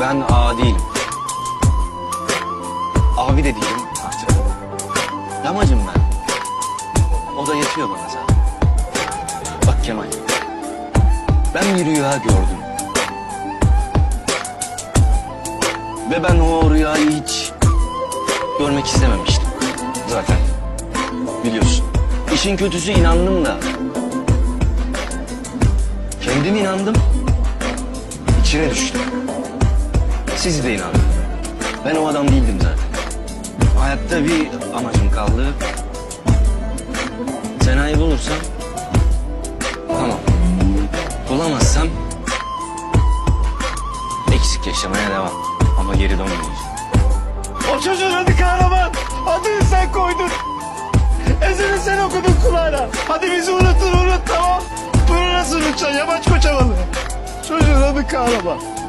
Ben ağa değilim. Abi de değilim artık. Yamacım ben. O da yetiyor bana zaten. Bak Kemal. Ben bir rüya gördüm. Ve ben o rüyayı hiç görmek istememiştim. Zaten. Biliyorsun. İşin kötüsü inandım da. Kendim inandım. İçine düştüm. Siz de inanın. Ben o adam değildim zaten. Hayatta bir amacım kaldı. Sena'yı bulursam... Tamam. Bulamazsam... Eksik yaşamaya devam. Ama geri dönmeyeceğim. O çocuğun adı kahraman. Adını sen koydun. Ezini sen okudun kulağına. Hadi bizi unuttun unut tamam. Bunu nasıl unutacaksın yamaç koçamalı. Çocuğun adı kahraman.